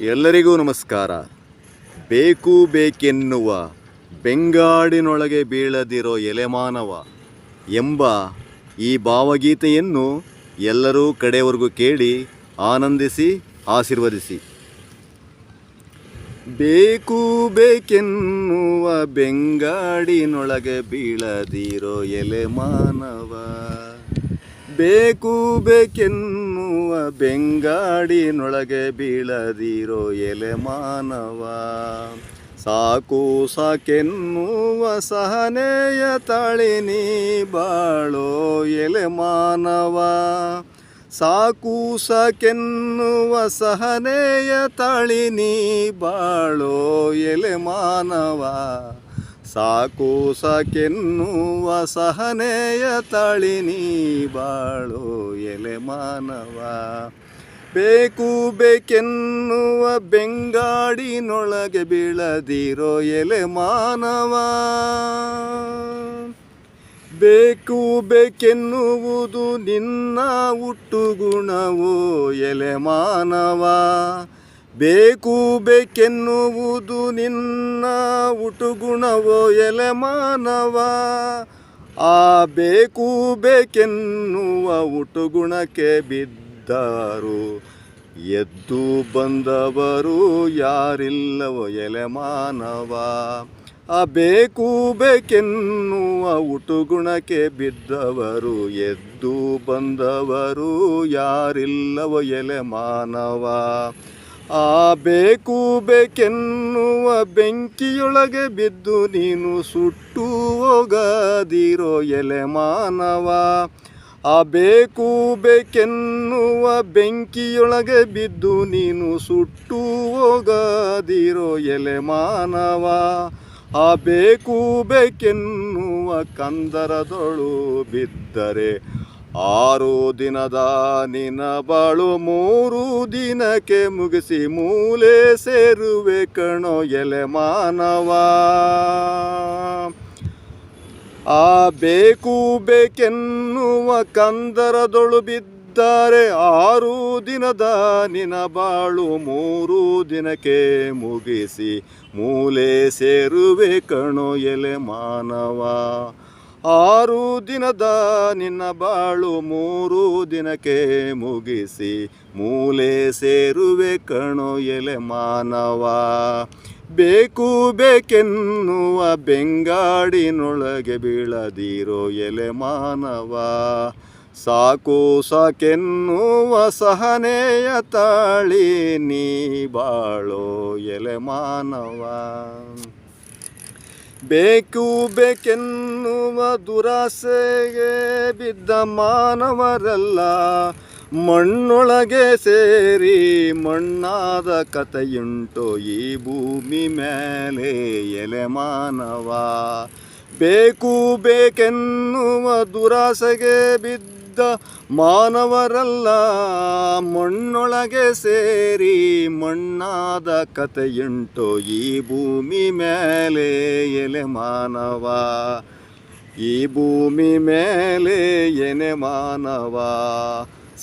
ಎಲ್ಲರಿಗೂ ನಮಸ್ಕಾರ. ಬೇಕು ಬೇಕೆನ್ನುವ, ಬೆಂಗಾಡಿನೊಳಗೆ ಬೀಳದಿರೋ ಎಲೆಮಾನವ ಎಂಬ ಈ ಭಾವಗೀತೆಯನ್ನು ಎಲ್ಲರೂ ಕಡೆಯವರೆಗೂ ಕೇಳಿ ಆನಂದಿಸಿ, ಆಶೀರ್ವದಿಸಿ. ಬೇಕು ಬೇಕೆನ್ನುವ, ಬೆಂಗಾಡಿನೊಳಗೆ ಬೀಳದಿರೋ ಎಲೆ ಮಾನವ ಬೇಕು ಬೇಕೆನ್ನುವ ಬೆಂಗಾಡಿನೊಳಗೆ ಬೀಳದಿರೋ ಎಲೆ ಮಾನವ. ಸಾಕು ಸಾಕೆನ್ನುವ ಸಹನೆಯ ತಾಳಿನಿ ಬಾಳೋ ಎಲೆ ಮಾನವ. ಸಾಕು ಸಾಕೆನ್ನುವ ಸಹನೆಯ ತಾಳಿನಿ ಬಾಳೋ ಎಲೆ ಮಾನವ. ಸಾಕು ಸಾಕೆನ್ನುವ ಸಹನೆಯ ತಾಳಿನಿ ಬಾಳು ಎಲೆ ಮಾನವ. ಬೇಕು ಬೇಕೆನ್ನುವ ಬೆಂಗಾಡಿನೊಳಗೆ ಬೀಳದಿರೋ ಎಲೆ ಮಾನವ. ಬೇಕು ಬೇಕೆನ್ನುವುದು ನಿನ್ನ ಹುಟ್ಟು ಗುಣವೋ ಎಲೆ ಮಾನವ. ಬೇಕು ಬೇಕೆನ್ನುವುದು ನಿನ್ನ ಉಟುಗುಣವೋ ಗುಣವೋ ಎಲೆ ಮಾನವ? ಆ ಬೇಕು ಬೇಕೆನ್ನುವ ಉಟುಗುಣಕ್ಕೆ ಗುಣಕ್ಕೆ ಬಿದ್ದರು. ಎದ್ದು ಬಂದವರು ಯಾರಿಲ್ಲವೋ ಎಲೆ ಮಾನವ? ಆ ಬೇಕು ಬೇಕೆನ್ನುವ ಉಟುಗುಣಕ್ಕೆ ಬಿದ್ದವರು, ಎದ್ದು ಬಂದವರು ಯಾರಿಲ್ಲವೋ ಎಲೆ ಮಾನವ? ಆ ಬೇಕು ಬೇಕೆನ್ನುವ ಬೆಂಕಿಯೊಳಗೆ ಬಿದ್ದು ನೀನು ಸುಟ್ಟು ಹೋಗದಿರೋ ಎಲೆ ಮಾನವ. ಆ ಬೇಕು ಬೇಕೆನ್ನುವ ಬೆಂಕಿಯೊಳಗೆ ಬಿದ್ದು ನೀನು ಸುಟ್ಟು ಹೋಗದಿರೋ ಎಲೆ ಮಾನವ. ಆ ಬೇಕು ಬೇಕೆನ್ನುವ ಕಂದರದೊಳು ಬಿದ್ದರೆ ಆರು ದಿನದ ನಿನ ಬಾಳು ಮೂರು ದಿನಕ್ಕೆ ಮುಗಿಸಿ ಮೂಲೆ ಸೇರುವೆ ಕಣೋ ಎಲೆ ಮಾನವ. ಆ ಬೇಕು ಬೇಕೆನ್ನುವ ಕಂದರದೊಳು ಬಿದ್ದಾರೆ ಆರು ದಿನದ ನಿನ ಬಾಳು ಮೂರು ದಿನಕ್ಕೆ ಮುಗಿಸಿ ಮೂಲೆ ಸೇರುವೆ ಕಣೋ ಎಲೆ ಮಾನವ. ಆರು ದಿನದ ನಿನ್ನ ಬಾಳು ಮೂರು ದಿನಕ್ಕೆ ಮುಗಿಸಿ ಮೂಲೆ ಸೇರುವೆ ಕಣೋ ಎಲೆ ಮಾನವ. ಬೇಕು ಬೇಕೆನ್ನುವ ಬೆಂಗಾಡಿನೊಳಗೆ ಬೀಳದಿರೋ ಎಲೆ ಮಾನವ. ಸಾಕು ಸಾಕೆನ್ನುವ ಸಹನೆಯ ತಾಳಿ ನೀ ಬಾಳೋ ಎಲೆ ಮಾನವ. ಬೇಕು ಬೇಕೆನ್ನುವ ದುರಾಸೆಗೆ ಬಿದ್ದ ಮಾನವರೆಲ್ಲ ಮಣ್ಣೊಳಗೆ ಸೇರಿ ಮಣ್ಣಾದ ಕಥೆಯುಂಟು ಈ ಭೂಮಿ ಮೇಲೆ ಎಲೆ ಮಾನವ. ಬೇಕು ಬೇಕೆನ್ನುವ ದುರಾಸೆಗೆ ಬಿದ್ದ ಮಾನವರಲ್ಲ, ಮಣ್ಣೊಳಗೆ ಸೇರಿ ಮಣ್ಣಾದ ಕಥೆಯುಂಟು ಈ ಭೂಮಿ ಮೇಲೆ ಎಲೆ ಮಾನವ. ಈ ಭೂಮಿ ಮೇಲೆ ಎನೆ ಮಾನವ.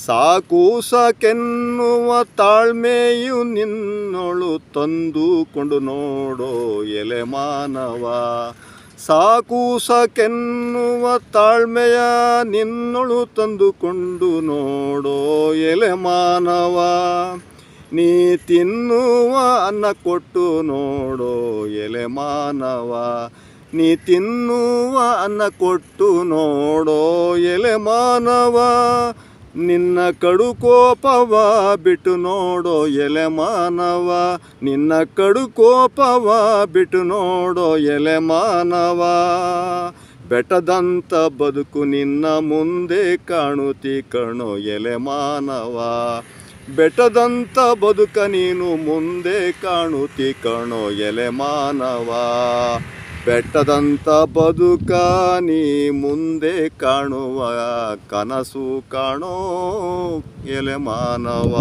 ಸಾಕು ಸಾಕೆನ್ನುವ ತಾಳ್ಮೆಯು ನಿನ್ನೊಳು ತಂದುಕೊಂಡು ನೋಡೋ ಎಲೆ ಮಾನವ. ಸಾಕು ಸಾಕೆನ್ನುವ ತಾಳ್ಮೆಯ ನಿನ್ನೊಳು ತಂದುಕೊಂಡು ನೋಡೋ ಎಲೆ ಮಾನವ. ನೀ ತಿನ್ನುವ ಅನ್ನ ಕೊಟ್ಟು ನೋಡೋ ಎಲೆ ಮಾನವ. ನೀ ತಿನ್ನುವ ಅನ್ನ ಕೊಟ್ಟು ನೋಡೋ ಎಲೆ ಮಾನವ. ನಿನ್ನ ಕಡು ಕೋಪವ ಬಿಟ್ಟು ನೋಡೋ ಎಲೆ ಮಾನವ. ನಿನ್ನ ಕಡು ಕೋಪವ ಬಿಟ್ಟು ನೋಡೋ ಎಲೆ ಮಾನವ. ಬೆಟದಂತ ಬದುಕು ನಿನ್ನ ಮುಂದೆ ಕಾಣುತ್ತಿ ಕಣೋ ಎಲೆ ಮಾನವ. ಬೆಟದಂತ ಬದುಕ ನೀನು ಮುಂದೆ ಕಾಣುತ್ತಿ ಕಣೋ ಎಲೆ ಮಾನವ. ಬೆಟ್ಟದಂತ ಬದುಕ ನೀ ಮುಂದೆ ಕಾಣುವ ಕನಸು ಕಾಣೋ ಎಲೆ ಮಾನವ.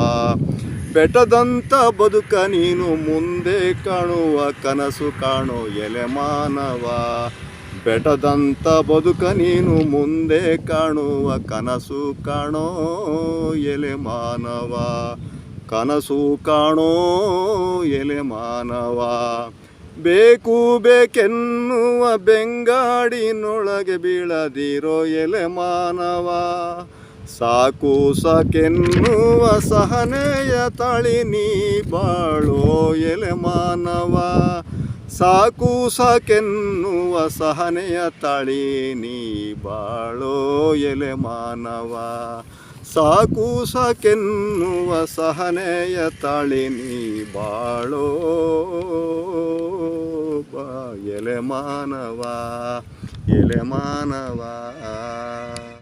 ಬೆಟ್ಟದಂತ ಬದುಕ ನೀನು ಮುಂದೆ ಕಾಣುವ ಕನಸು ಕಾಣೋ ಎಲೆ ಮಾನವ. ಬೆಟ್ಟದಂತ ಬದುಕ ನೀನು ಮುಂದೆ ಕಾಣುವ ಕನಸು ಕಾಣೋ ಎಲೆ ಮಾನವ. ಕನಸು ಕಾಣೋ ಎಲೆ ಮಾನವ. ಬೇಕು ಬೇಕೆನ್ನುವ ಬೆಂಗಾಡಿನೊಳಗೆ ಬೀಳದಿರೋ ಎಲೆ ಮಾನವ. ಸಾಕು ಸಾಕೆನ್ನುವ ಸಹನೆಯ ತಳಿ ನೀ ಬಾಳೋ ಎಲೆ ಮಾನವ. ಸಾಕು ಸಾಕೆನ್ನುವ ಸಹನೆಯ ತಳಿ ನೀ ಬಾಳೋ ಎಲೆ ಮಾನವ. ಸಾಕು ಸಾಕೆನ್ನುವ ಸಹನೆಯ ತಳಿ ನೀ ಬಾಳೋ ಎಲೆ ಮಾನವ ಎಲೆ ಮಾನವ.